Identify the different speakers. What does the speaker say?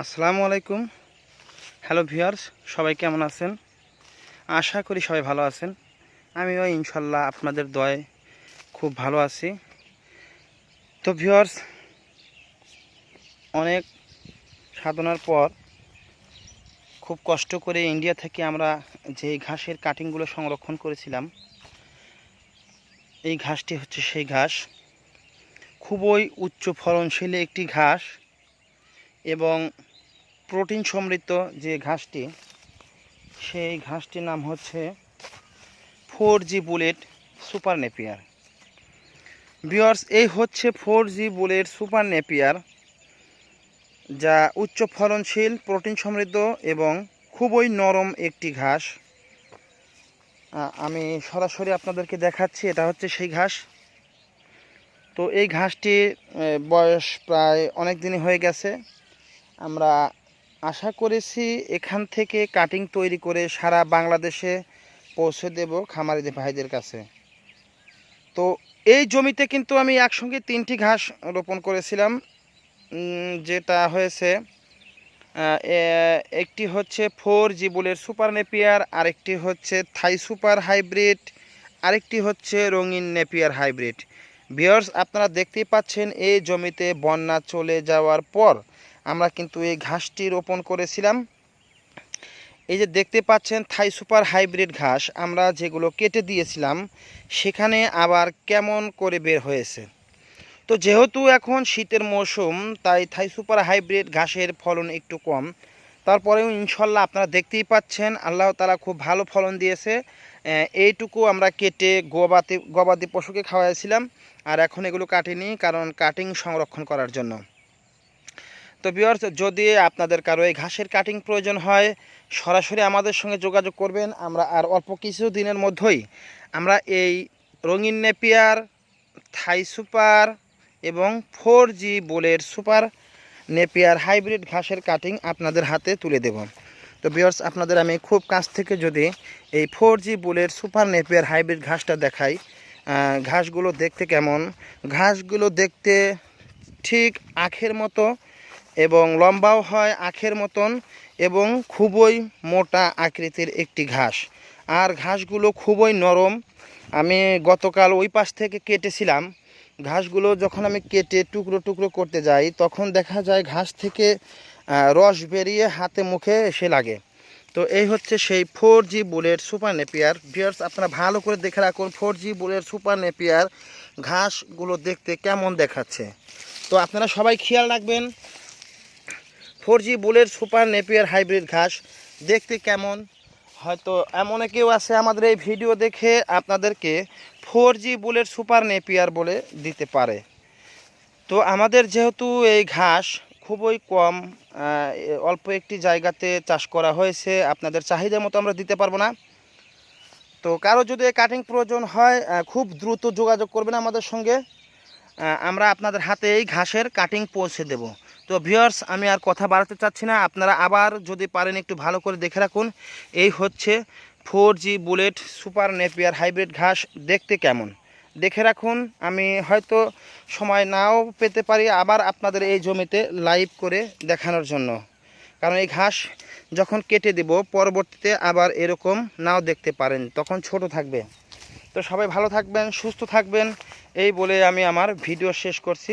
Speaker 1: আসসালামু আলাইকুম। Hello viewers সবাই কেমন আছেন? আশা করি সবাই ভালো আছেন। আমিও ইনশাল্লাহ আপনাদের দয়ে খুব ভালো আছি। তো ভিউয়ার্স অনেক সাধনার পর খুব কষ্ট করে ইন্ডিয়া থেকে আমরা যে ঘাসের কাটিংগুলো সংরক্ষণ করেছিলাম, এই ঘাসটি হচ্ছে সেই ঘাস। খুবই উচ্চ ফলনশীল একটি ঘাস। এবং প্রোটিন সমৃদ্ধ যে ঘাসটি, সেই ঘাসটির নাম হচ্ছে four G bullet super Napier. Viewers এই হচ্ছে four G bullet super Napier, যা উচ্চ ফলনশীল, প্রোটিন সমৃদ্ধ এবং খুবই নরম একটি ঘাস। আমি সরাসরি আপনাদেরকে দেখাচ্ছি, এটা হচ্ছে সেই ঘাস। তো এই ঘাসটি বয়স প্রায় অনেক দিনই হয়ে গেছে। আমরা আশা করেছি এখান থেকে কাটিং তৈরি করে সারা বাংলাদেশে পৌঁছে দেব খামারি ভাইদের কাছে। তো এই জমিতে কিন্তু আমি একসঙ্গে তিনটি ঘাস রোপণ করেছিলাম। যেটা হয়েছে একটি হচ্ছে ফোর জিবুলের সুপার নেপিয়ার, আরেকটি হচ্ছে থাই সুপার হাইব্রিড, আরেকটি হচ্ছে রঙিন নেপিয়ার হাইব্রিড। বিয়ার্স আপনারা দেখতেই পাচ্ছেন এই জমিতে বন্যা চলে যাওয়ার পর আমরা কিন্তু এই ঘাসটি রোপণ করেছিলাম। এই যে দেখতে পাচ্ছেন থাই সুপার হাইব্রিড ঘাস, আমরা যেগুলো কেটে দিয়েছিলাম, সেখানে আবার কেমন করে বের হয়েছে? তো যেহেতু এখন শীতের মৌসুম, তাই থাই সুপার হাইব্রিড ঘাসের ফলন একটু কম। তারপরেও ইনশাল্লাহ আপনারা দেখতেই পাচ্ছেন, আল্লাহ তালা খুব ভালো ফলন দিয়েছে। এইটুকু আমরা কেটে গবাদি গবাদি পশুকে খাওয়াইছিলাম, আর এখন এগুলো কাটিনি, কারণ কাটিং সংরক্ষণ করার জন্য। তো বিয়ার্স যদি আপনাদের কারও এই ঘাসের কাটিং প্রয়োজন হয়, সরাসরি আমাদের সঙ্গে যোগাযোগ করবেন। আমরা আর অল্প কিছু দিনের মধ্যেই আমরা এই রঙিন নেপিয়ার, থাই সুপার এবং ফোর জি বোলের সুপার নেপিয়ার হাইব্রিড ঘাসের কাটিং আপনাদের হাতে তুলে দেব। তো বিয়ার্স আপনাদের আমি খুব কাছ থেকে যদি এই ফোর জি বোলের সুপার নেপিয়ার হাইব্রিড ঘাসটা দেখাই ঘাসগুলো দেখতে কেমন? ঘাসগুলো দেখতে ঠিক আখের মতো এবং লম্বাও হয় আখের মতন এবং খুবই মোটা আকৃতির একটি ঘাস। আর ঘাসগুলো খুবই নরম। আমি গতকাল ওই পাশ থেকে কেটেছিলাম। ঘাসগুলো যখন আমি কেটে টুকরো টুকরো করতে যাই, তখন দেখা যায় ঘাস থেকে রস বেরিয়ে হাতে মুখে এসে লাগে। তো এই হচ্ছে সেই four G bullet super Napier. Viewers আপনারা ভালো করে দেখে রাখুন, four G bullet super Napier ঘাসগুলো দেখতে কেমন দেখাচ্ছে। তো আপনারা সবাই খেয়াল রাখবেন ফোর জি বুলের সুপার নেপিয়ার হাইব্রিড ঘাস। দেখতে কেমন? হয়তো এমন কেউ আছে আমাদের এই ভিডিও দেখে আপনাদেরকে ফোর জি বুলের সুপার নেপিয়ার বলে দিতে পারে। তো আমাদের যেহেতু এই ঘাস খুবই কম অল্প একটি জায়গাতে চাষ করা হয়েছে, আপনাদের চাহিদা মতো আমরা দিতে পারব না। তো কারও যদি কাটিং প্রয়োজন হয় খুব দ্রুত যোগাযোগ করবেন আমাদের সঙ্গে। আমরা আপনাদের হাতে এই ঘাসের কাটিং পৌঁছে দেব। তো ভিউয়ার্স আমি আর কথা বাড়াতে চাচ্ছি না। আপনারা আবার যদি পারেন একটু ভালো করে দেখে রাখুন। এই হচ্ছে four G bullet super Napier hybrid ঘাস। দেখতে কেমন? দেখে রাখুন, আমি হয়তো সময় নাও পেতে পারি আবার আপনাদের এই জমিতে লাইভ করে দেখানোর জন্য। কারণ এই ঘাস যখন কেটে দেব, পরবর্তীতে আবার এরকম নাও দেখতে পারেন, তখন ছোট থাকবে। তো সবাই ভালো থাকবেন, সুস্থ থাকবেন। এই বলে আমি আমার ভিডিও শেষ করছি।